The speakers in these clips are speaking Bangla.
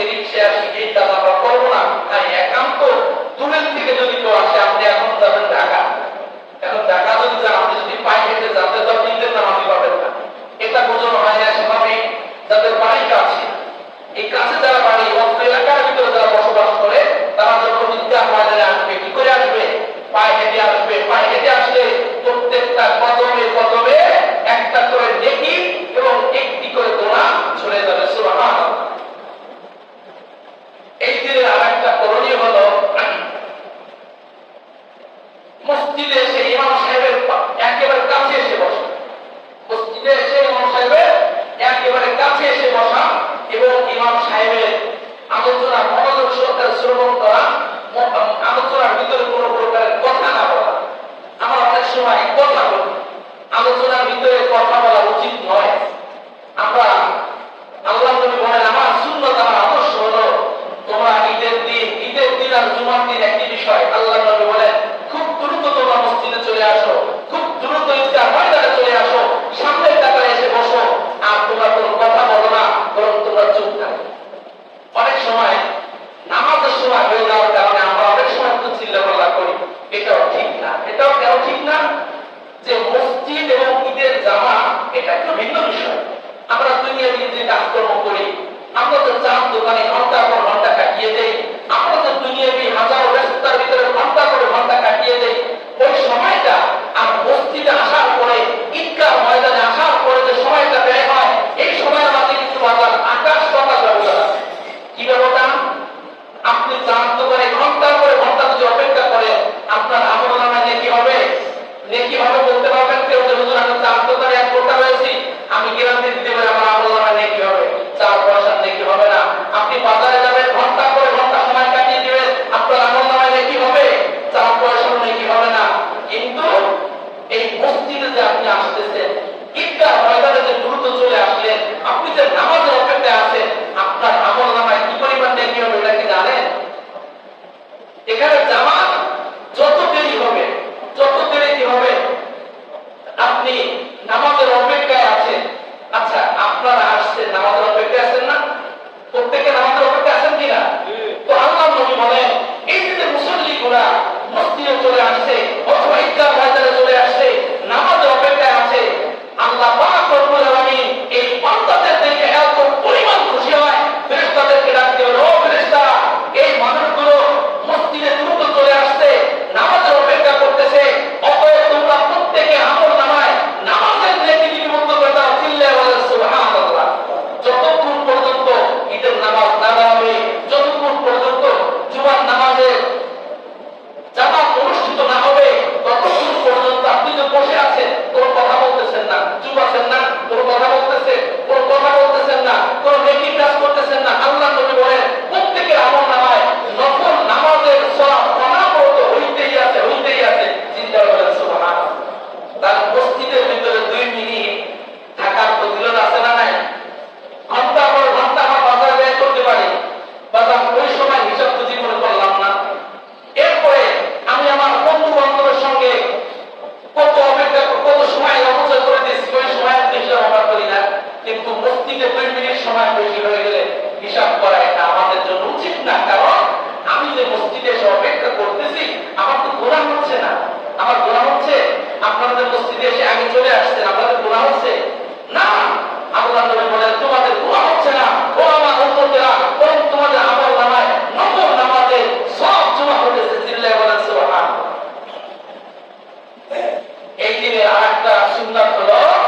querido servo, ninguém estava para এই দিনের আর একটা সুন্নাত হলো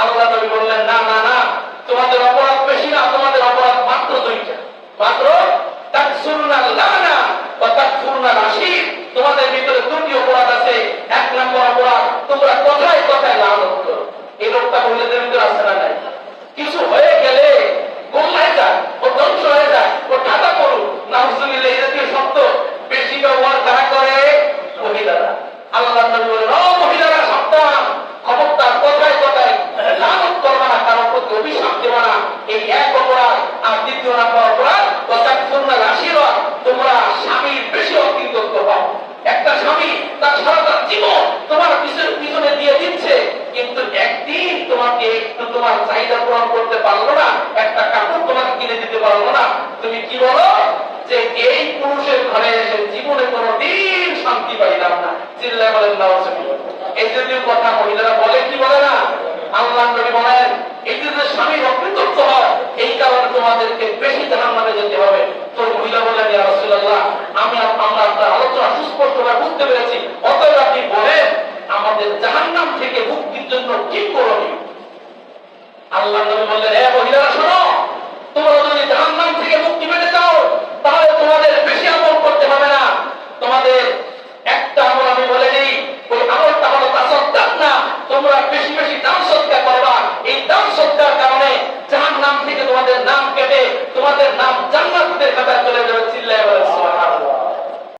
আল্লাহ বললেন চাহিদা পূরণ করতে পারল না, একটা কাপড় তোমাকে কিনে দিতে পারল না। তুমি কি বলো? যে এই পুরুষের ঘরে এসে জীবনে কোনোদিন শান্তি পাইলাম না। চিল্লা বলেন, না এই কথা মহিলারা বলে, কি বলে না? আল্লাহ নবী বলেন, এই স্বামী অকৃতজ্ঞ হয়, এই কারণে তোমাদেরকে বেশি জাহান যেতে হবে। তো মহিলা আমি আপনার আলোচনা সুস্পষ্টভাবে বুঝতে পেরেছি। অতএব আপনি বলেন, আমাদের জাহান্নাম থেকে মুক্তির জন্য কি করণীয়? আল্লাহ বললেন হে মহিলারা শোনো তোমরা